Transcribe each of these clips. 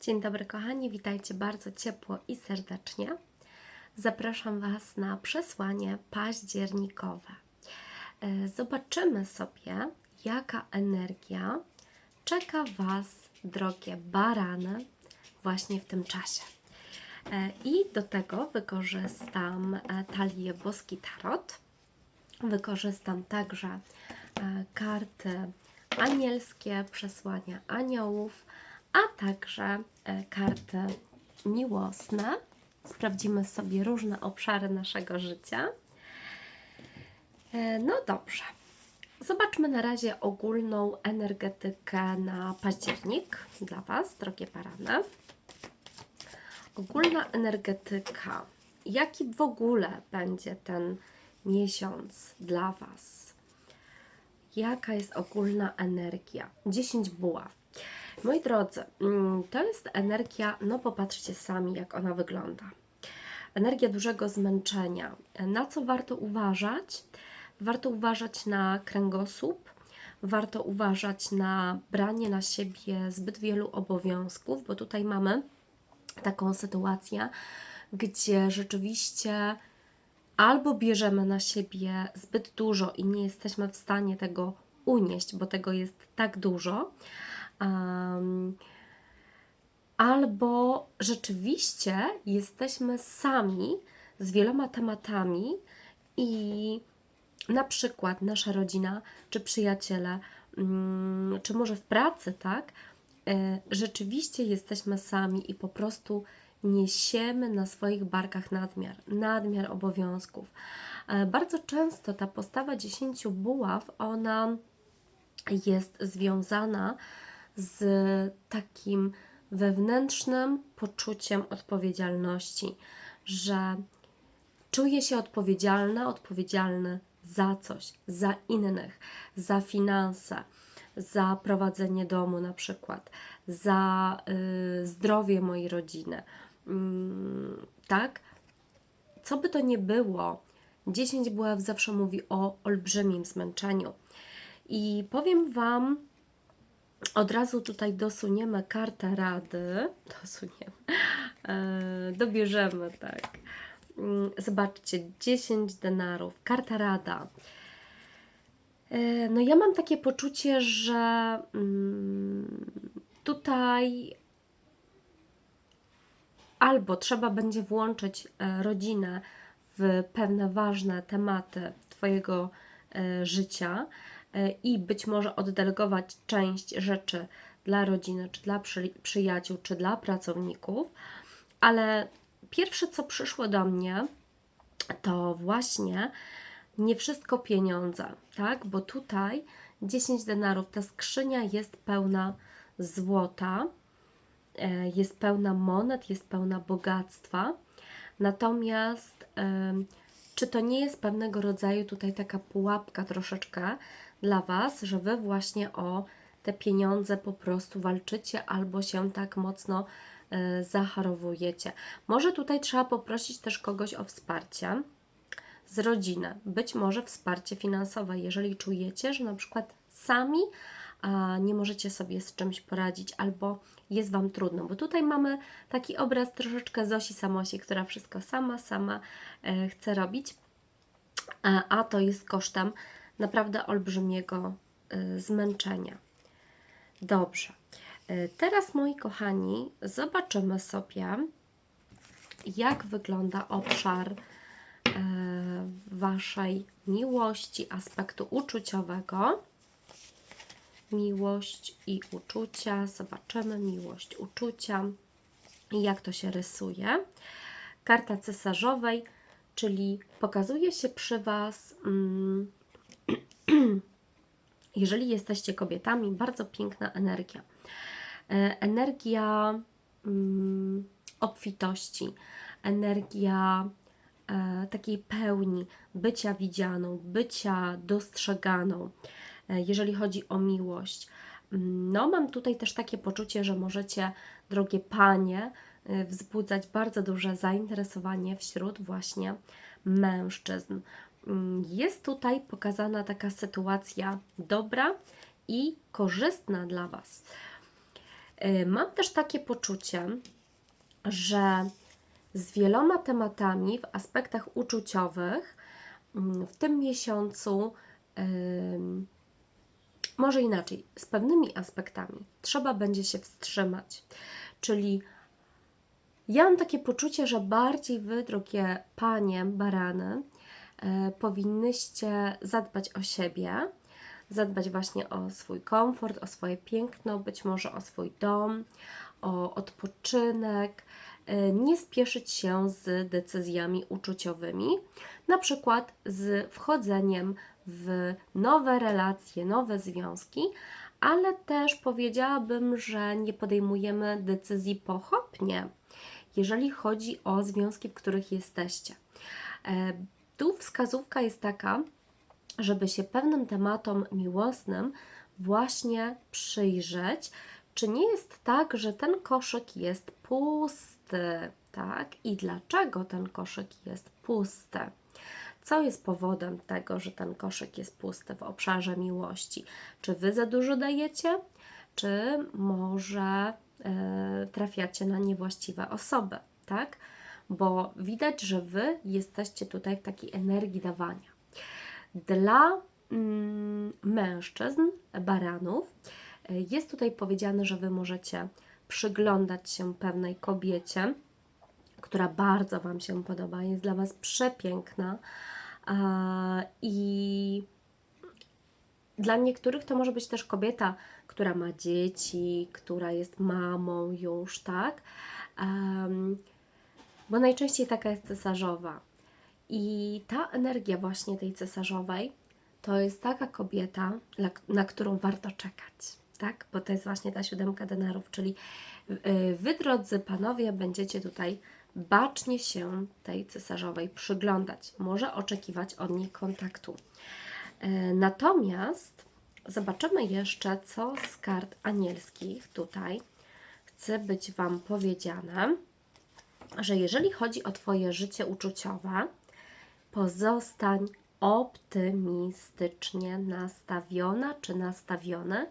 Dzień dobry, kochani, witajcie bardzo ciepło i serdecznie. Zapraszam Was na przesłanie październikowe. E, Zobaczymy sobie, jaka energia czeka Was, drogie barany, właśnie w tym czasie. E, I do tego wykorzystam e, talię Boski Tarot. Wykorzystam także karty anielskie, przesłania aniołów, a także e, karty miłosne. Sprawdzimy sobie różne obszary naszego życia. E, No dobrze. Zobaczmy na razie ogólną energetykę na październik dla Was, drogie parane. Ogólna energetyka. Jaki w ogóle będzie ten miesiąc dla Was? Jaka jest ogólna energia? 10 buław. Moi drodzy, mm, to jest energia, no popatrzcie sami, jak ona wygląda. Energia dużego zmęczenia. Na co warto uważać? Warto uważać na kręgosłup, warto uważać na branie na siebie zbyt wielu obowiązków, bo tutaj mamy taką sytuację, gdzie rzeczywiście albo bierzemy na siebie zbyt dużo i nie jesteśmy w stanie tego unieść, bo tego jest tak dużo, um, albo rzeczywiście jesteśmy sami z wieloma tematami i na przykład nasza rodzina, czy przyjaciele, mm, czy może w pracy, tak? E, Rzeczywiście jesteśmy sami i po prostu niesiemy na swoich barkach nadmiar, nadmiar obowiązków. E, Bardzo często ta postawa dziesięciu buław, ona jest związana z takim wewnętrznym poczuciem odpowiedzialności, że czuję się odpowiedzialna, odpowiedzialny za coś, za innych, za finanse, za prowadzenie domu na przykład, za y, zdrowie mojej rodziny. Mm, tak? Co by to nie było, 10 buław zawsze mówi o olbrzymim zmęczeniu. I powiem Wam, od razu tutaj dosuniemy kartę rady. Dosuniemy. E, dobierzemy, tak. Mm, Zobaczcie, 10 denarów, karta rada. E, No ja mam takie poczucie, że mm, tutaj albo trzeba będzie włączyć e, rodzinę w pewne ważne tematy Twojego życia i być może oddelegować część rzeczy dla rodziny, czy dla przy, przyjaciół, czy dla pracowników, ale pierwsze co przyszło do mnie, to właśnie nie wszystko pieniądze, tak? Bo tutaj 10 denarów, ta skrzynia jest pełna złota, e, jest pełna monet, jest pełna bogactwa. Natomiast czy to nie jest pewnego rodzaju tutaj taka pułapka troszeczkę dla Was, że Wy właśnie o te pieniądze po prostu walczycie albo się tak mocno e, zacharowujecie. Może tutaj trzeba poprosić też kogoś o wsparcie z rodziny, być może wsparcie finansowe, jeżeli czujecie, że na przykład sami nie możecie sobie z czymś poradzić albo jest Wam trudno, bo tutaj mamy taki obraz troszeczkę Zosi Samosi, która wszystko sama, sama e, chce robić, a, a to jest kosztem naprawdę olbrzymiego e, zmęczenia. Dobrze. E, Teraz, moi kochani, zobaczymy sobie, jak wygląda obszar e, Waszej miłości, aspektu uczuciowego. Miłość i uczucia. Zobaczymy miłość, uczucia i jak to się rysuje. Karta cesarzowej, czyli pokazuje się przy Was, mm, jeżeli jesteście kobietami, bardzo piękna energia. E, Energia mm, obfitości, energia e, takiej pełni, bycia widzianą, bycia dostrzeganą, e, jeżeli chodzi o miłość. Mm, No, mam tutaj też takie poczucie, że możecie, drogie panie, wzbudzać bardzo duże zainteresowanie wśród właśnie mężczyzn. Mm, Jest tutaj pokazana taka sytuacja dobra i korzystna dla Was. Y, Mam też takie poczucie, że z wieloma tematami w aspektach uczuciowych mm, w tym miesiącu, może inaczej, z pewnymi aspektami trzeba będzie się wstrzymać. Czyli ja mam takie poczucie, że bardziej wy, drogie panie, barany, powinnyście zadbać o siebie, zadbać właśnie o swój komfort, o swoje piękno, być może o swój dom, o odpoczynek, e, nie spieszyć się z decyzjami uczuciowymi, na przykład z wchodzeniem w nowe relacje, nowe związki, ale też powiedziałabym, że nie podejmujemy decyzji pochopnie, jeżeli chodzi o związki, w których jesteście. Tu wskazówka jest taka, żeby się pewnym tematom miłosnym właśnie przyjrzeć, czy nie jest tak, że ten koszyk jest pusty, tak? I dlaczego ten koszyk jest pusty? Co jest powodem tego, że ten koszyk jest pusty w obszarze miłości? Czy wy za dużo dajecie, czy może e, trafiacie na niewłaściwe osoby, tak? Bo widać, że wy jesteście tutaj w takiej energii dawania. Dla mm, mężczyzn, baranów, e, jest tutaj powiedziane, że wy możecie przyglądać się pewnej kobiecie, która bardzo Wam się podoba, jest dla Was przepiękna a, i dla niektórych to może być też kobieta, która ma dzieci, która jest mamą już, tak? Em, bo najczęściej taka jest cesarzowa. I ta energia właśnie tej cesarzowej to jest taka kobieta, na którą warto czekać, tak? Bo to jest właśnie ta siódemka denarów, czyli y, wy, drodzy panowie, będziecie tutaj bacznie się tej cesarzowej przyglądać, może oczekiwać od niej kontaktu. E, Natomiast zobaczymy jeszcze, co z kart anielskich tutaj chce być Wam powiedziane, że jeżeli chodzi o Twoje życie uczuciowe, pozostań optymistycznie nastawiona czy nastawiony.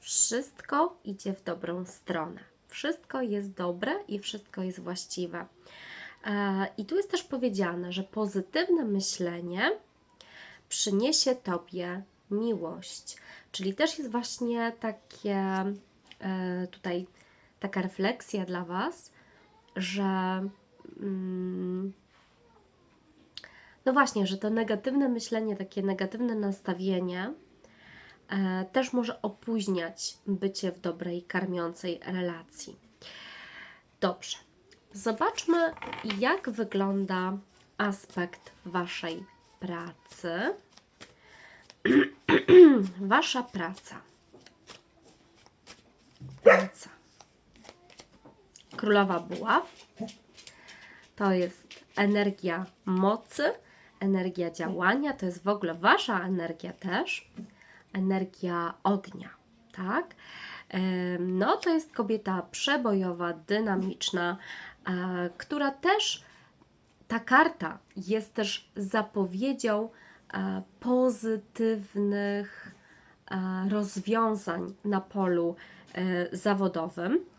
Wszystko idzie w dobrą stronę. Wszystko jest dobre i wszystko jest właściwe. E, I tu jest też powiedziane, że pozytywne myślenie przyniesie Tobie miłość. Czyli też jest właśnie takie e, tutaj taka refleksja dla Was, że mm, no właśnie, że to negatywne myślenie, takie negatywne nastawienie e, też może opóźniać bycie w dobrej, karmiącej relacji. Dobrze. Zobaczmy, jak wygląda aspekt Waszej pracy. Wasza praca. Praca. Królowa Buław to jest energia mocy, energia działania, to jest w ogóle Wasza energia też, energia ognia, tak? No, to jest kobieta przebojowa, dynamiczna, e, która też ta karta jest też zapowiedzią e, pozytywnych e, rozwiązań na polu zawodowym.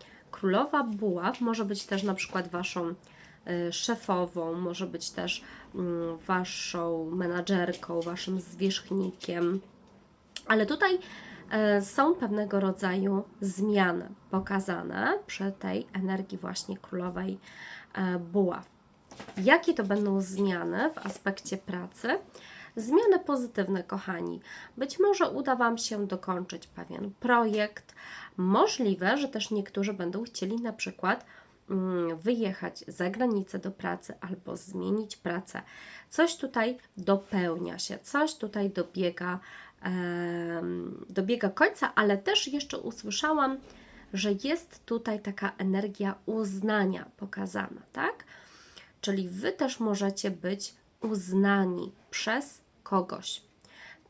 Królowa Buław może być też na przykład Waszą e, szefową, może być też mm, Waszą menadżerką, Waszym zwierzchnikiem. Ale tutaj e, są pewnego rodzaju zmiany pokazane przy tej energii właśnie królowej e, buław. Jakie to będą zmiany w aspekcie pracy? Zmiany pozytywne, kochani. Być może uda Wam się dokończyć pewien projekt. Możliwe, że też niektórzy będą chcieli na przykład mm, wyjechać za granicę do pracy albo zmienić pracę. Coś tutaj dopełnia się, coś tutaj dobiega, dobiega końca, ale też jeszcze usłyszałam, że jest tutaj taka energia uznania pokazana, tak? Czyli Wy też możecie być uznani przez kogoś,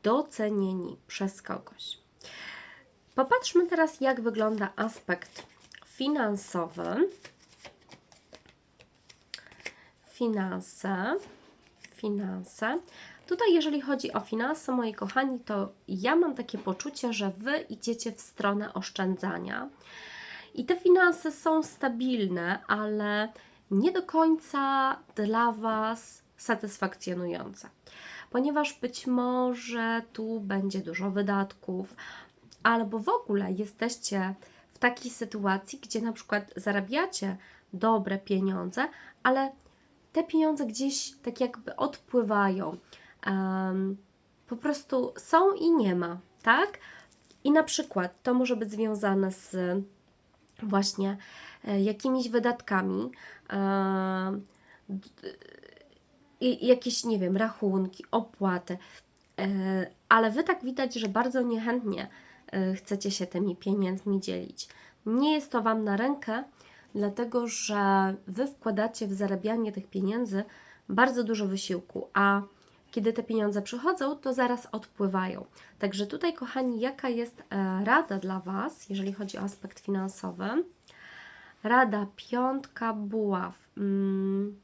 docenieni przez kogoś. Popatrzmy teraz, jak wygląda aspekt finansowy. Finanse, finanse. Tutaj, jeżeli chodzi o finanse, moi kochani, to ja mam takie poczucie, że Wy idziecie w stronę oszczędzania I te finanse są stabilne, ale nie do końca dla Was satysfakcjonujące, ponieważ być może tu będzie dużo wydatków, albo w ogóle jesteście w takiej sytuacji, gdzie na przykład zarabiacie dobre pieniądze, ale te pieniądze gdzieś tak jakby odpływają. Um, po prostu są i nie ma, tak? I na przykład to może być związane z właśnie e, jakimiś wydatkami, i jakieś, nie wiem, rachunki, opłaty, e, ale Wy tak widać, że bardzo niechętnie e, chcecie się tymi pieniędzmi dzielić. Nie jest to Wam na rękę, dlatego że Wy wkładacie w zarabianie tych pieniędzy bardzo dużo wysiłku, a kiedy te pieniądze przychodzą, to zaraz odpływają. Także tutaj, kochani, jaka jest e, rada dla Was, jeżeli chodzi o aspekt finansowy? Rada piątka buław. Mm.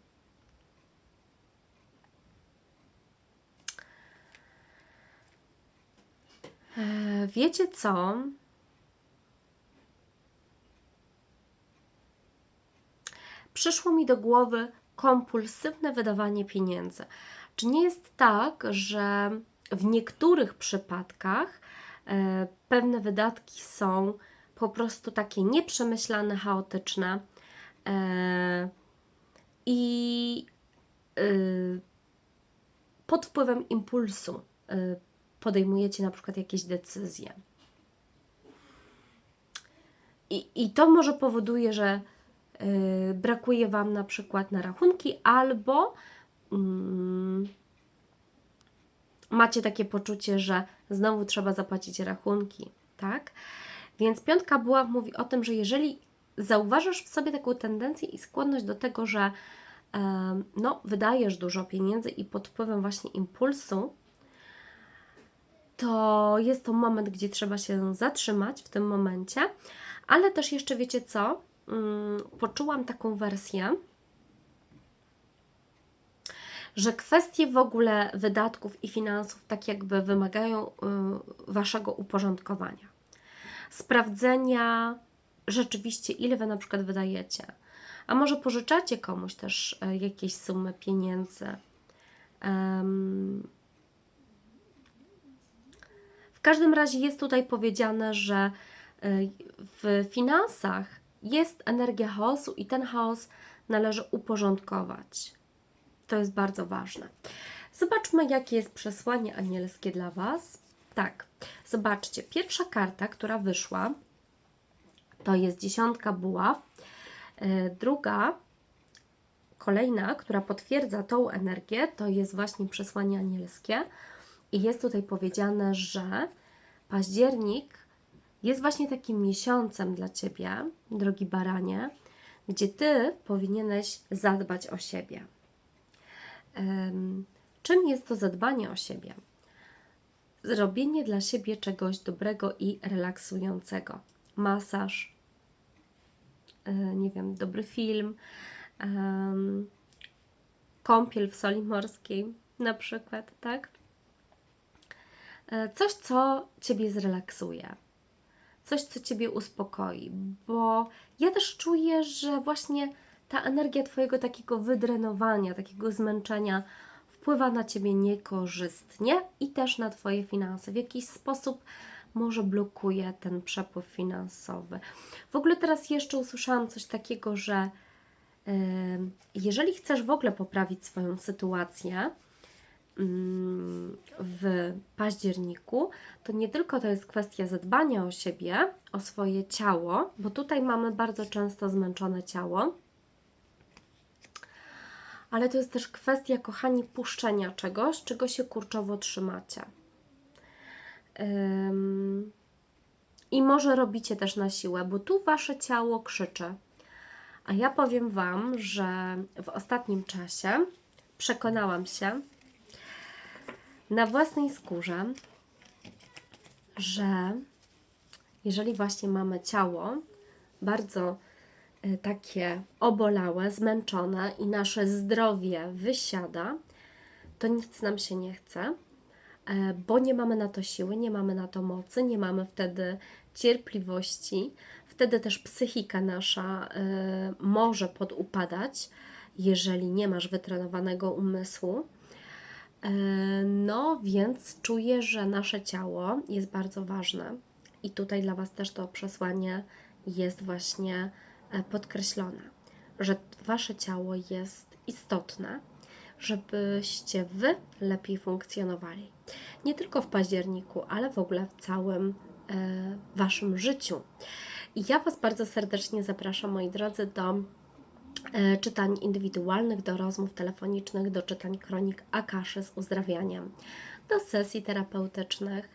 Wiecie co? Przyszło mi do głowy kompulsywne wydawanie pieniędzy. Czy nie jest tak, że w niektórych przypadkach e, pewne wydatki są po prostu takie nieprzemyślane, chaotyczne e, i e, pod wpływem impulsu e, podejmujecie na przykład jakieś decyzje. I, I to może powoduje, że y, brakuje Wam na przykład na rachunki, albo mm, macie takie poczucie, że znowu trzeba zapłacić rachunki, tak? Więc piątka buław mówi o tym, że jeżeli zauważasz w sobie taką tendencję i skłonność do tego, że no, wydajesz dużo pieniędzy i pod wpływem właśnie impulsu, to jest to moment, gdzie trzeba się zatrzymać w tym momencie, ale też jeszcze wiecie co? Mm, poczułam taką wersję, że kwestie w ogóle wydatków i finansów tak jakby wymagają y, waszego uporządkowania. Sprawdzenia rzeczywiście, ile wy na przykład wydajecie. A może pożyczacie komuś też y, jakieś sumy pieniędzy. W każdym razie jest tutaj powiedziane, że y, w finansach jest energia chaosu i ten chaos należy uporządkować. To jest bardzo ważne. Zobaczmy, jakie jest przesłanie anielskie dla Was. Tak, zobaczcie, pierwsza karta, która wyszła, to jest dziesiątka buław. Y, druga, kolejna, która potwierdza tą energię, to jest właśnie przesłanie anielskie. I jest tutaj powiedziane, że październik jest właśnie takim miesiącem dla Ciebie, drogi baranie, gdzie Ty powinieneś zadbać o siebie. Um, czym jest to zadbanie o siebie? Zrobienie dla siebie czegoś dobrego i relaksującego. Masaż, yy, nie wiem, dobry film, um, kąpiel w soli morskiej na przykład, tak? E, coś, co Ciebie zrelaksuje, coś, co Ciebie uspokoi, bo ja też czuję, że właśnie ta energia Twojego takiego wydrenowania, takiego zmęczenia wpływa na Ciebie niekorzystnie i też na Twoje finanse. W jakiś sposób może blokuje ten przepływ finansowy. W ogóle teraz jeszcze usłyszałam coś takiego, że yy, jeżeli chcesz w ogóle poprawić swoją sytuację, w październiku, to nie tylko to jest kwestia zadbania o siebie, o swoje ciało, bo tutaj mamy bardzo często zmęczone ciało, ale to jest też kwestia, kochani, puszczenia czegoś, czego się kurczowo trzymacie. Ym, I może robicie też na siłę, bo tu wasze ciało krzyczy. A ja powiem Wam, że w ostatnim czasie przekonałam się, na własnej skórze, że jeżeli właśnie mamy ciało bardzo y, takie obolałe, zmęczone i nasze zdrowie wysiada, to nic nam się nie chce, e, bo nie mamy na to siły, nie mamy na to mocy, nie mamy wtedy cierpliwości. wtedy też psychika nasza y, może podupadać, jeżeli nie masz wytrenowanego umysłu. E, No, więc czuję, że nasze ciało jest bardzo ważne i tutaj dla Was też to przesłanie jest właśnie e, podkreślone, że Wasze ciało jest istotne, żebyście Wy lepiej funkcjonowali. Nie tylko w październiku, ale w ogóle w całym e, Waszym życiu. I ja Was bardzo serdecznie zapraszam, moi drodzy, do czytań indywidualnych, do rozmów telefonicznych, do czytań kronik Akaszy z uzdrawianiem, do sesji terapeutycznych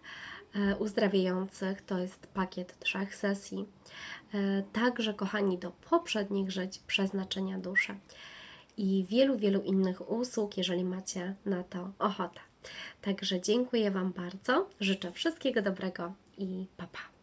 e, uzdrawiających. To jest pakiet trzech sesji. E, Także, kochani, do poprzednich żyć przeznaczenia duszy i wielu, wielu innych usług, jeżeli macie na to ochotę. Także dziękuję Wam bardzo, życzę wszystkiego dobrego i pa pa.